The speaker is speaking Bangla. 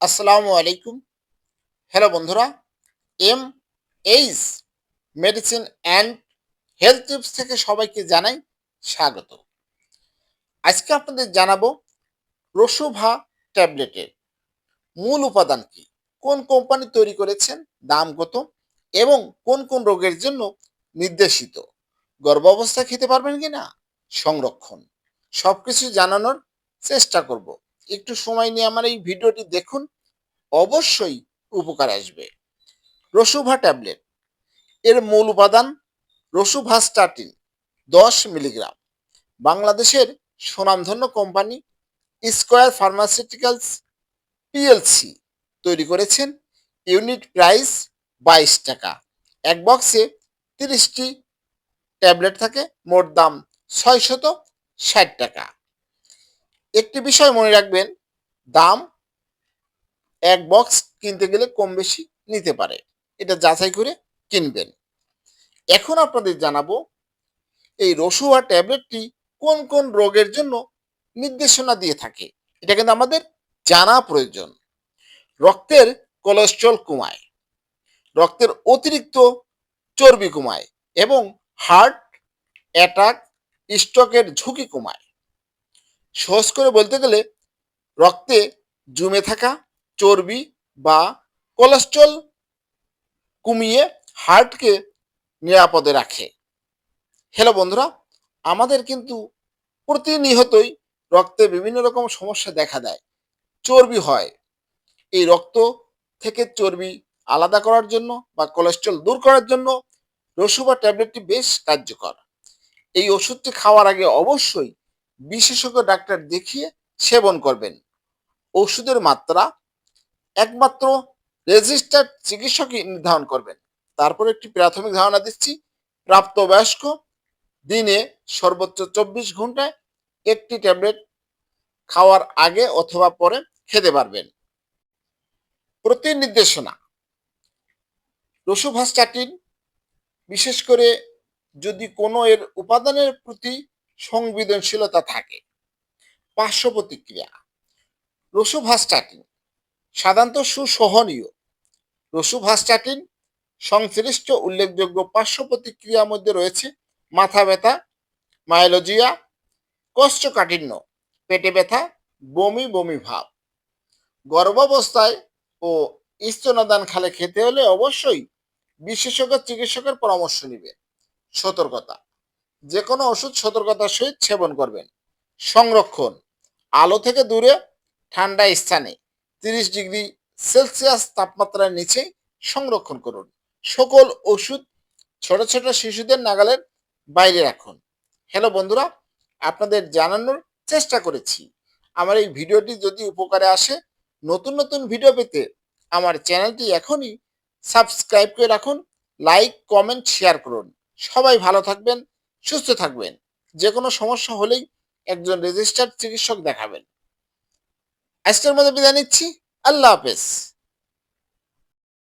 আসসালামু আলাইকুম। হ্যালো বন্ধুরা M H medicine and health tips থেকে সবাইকে জানাই স্বাগত। আজকে আপনাদের জানাব রসুভা ট্যাবলেটের মূল উপাদান কি? কোন কোম্পানি তৈরি করেছেন, দাম কত এবং কোন কোন রোগের জন্য নির্দেশিত? গর্ভাবস্থা খেতে পারবেন কি না সংরক্ষণ। সবকিছু জানানোর চেষ্টা করব। একটু সময় নিয়ে আমার এই ভিডিওটি দেখুন, অবশ্যই উপকার আসবে। রসুভা ট্যাবলেট, এর মূল উপাদান রসুভা রসুভাস্টাটিন, দশ মিলিগ্রাম। বাংলাদেশের সুনামধন্য কোম্পানি স্কোয়ার ফার্মাসিউটিক্যালস পিএলসি তৈরি করেছেন, ইউনিট প্রাইস বাইশ টাকা। এক বক্সে তিরিশটি ট্যাবলেট থাকে, মোট দাম ছয়শত ষাট টাকা। একটি বিষয় মনে রাখবেন, দাম এক বক্স কিনতে গেলে কম বেশি নিতে পারে। এটা যাচাই করে কিনবেন। এখন আপনাদের জানাব, এই রসুয়া ট্যাবলেটটি কোন কোন রোগের জন্য নির্দেশনা দিয়ে থাকে? এটা কিন্তু আমাদের জানা প্রয়োজন। রক্তের কোলেস্ট্রল কমায়, রক্তের অতিরিক্ত চর্বি কমায় এবং হার্ট অ্যাটাক, স্ট্রোকের ঝুঁকি কমায়। সহজ করে বলতে গেলে রক্তে জমে থাকা চর্বি বা কোলেস্ট্রল কমিয়ে হার্টকে নিরাপদে রাখে। হ্যালো বন্ধুরা, আমাদের কিন্তু প্রতিনিয়তই রক্তে বিভিন্ন রকম সমস্যা দেখা দেয়। চর্বি হয়। এই রক্ত থেকে চর্বি আলাদা করার জন্য বা কোলেস্ট্রল দূর করার জন্য রসুবা ট্যাবলেটটি বেশ কার্যকর। এই ওষুধটি খাওয়ার আগে অবশ্যই বিশেষজ্ঞ ডাক্তার দেখিয়ে সেবন করবেন। ওষুধের মাত্রা একমাত্র রেজিস্টার্ড চিকিৎসকই নির্ধারণ করবেন। তারপর একটি প্রাথমিক ধারণা দিচ্ছি, প্রাপ্তবয়স্ক দিনে সর্বোচ্চ চব্বিশ ঘন্টায় একটি ট্যাবলেট খাওয়ার আগে অথবা পরে খেতে পারবেন। প্রতি নির্দেশনা রসুভাস্টাটিন বিশেষ করে যদি কোনো এর উপাদানের প্রতি সংবেদনশীলতা থাকে। পার্শ্ব প্রতিক্রিয়া। রসুভাস্টাটিন সাধারণত সুসহনীয়। রসুভাস্টাটিন সংশ্লিষ্ট উল্লেখযোগ্য পার্শ্ব প্রতিক্রিয়ার মধ্যে রয়েছে মাথা ব্যথা মায়োলজিয়া কষ্টকাঠিন্য পেটে ব্যথা, বমি বমি ভাব। গর্ভাবস্থায় ও স্তনদান খালে খেতে হলে অবশ্যই বিশেষজ্ঞ চিকিৎসকের পরামর্শ নেবেন সতর্কতা। যে কোনো ওষুধ সতর্কতার সহিত সেবন করবেন। সংরক্ষণ। আলো থেকে দূরে, ঠান্ডা স্থানে, তিরিশ ডিগ্রি সেলসিয়াস তাপমাত্রার নিচে সংরক্ষণ করুন। সকল ওষুধ ছোট ছোট শিশুদের নাগালের বাইরে রাখুন। হ্যালো বন্ধুরা, আপনাদের জানানোর চেষ্টা করেছি। আমার এই ভিডিওটি যদি উপকারে আসে, নতুন নতুন ভিডিও পেতে আমার চ্যানেলটি এখনই সাবস্ক্রাইব করে রাখুন, লাইক, কমেন্ট, শেয়ার করুন। সবাই ভালো থাকবেন সুস্থ থাকবেন। যে কোনো সমস্যা হলেই একজন রেজিস্টার্ড চিকিৎসক দেখাবেন। আজকের মধ্যে বিদায় নিচ্ছি। আল্লাহ হাফেজ।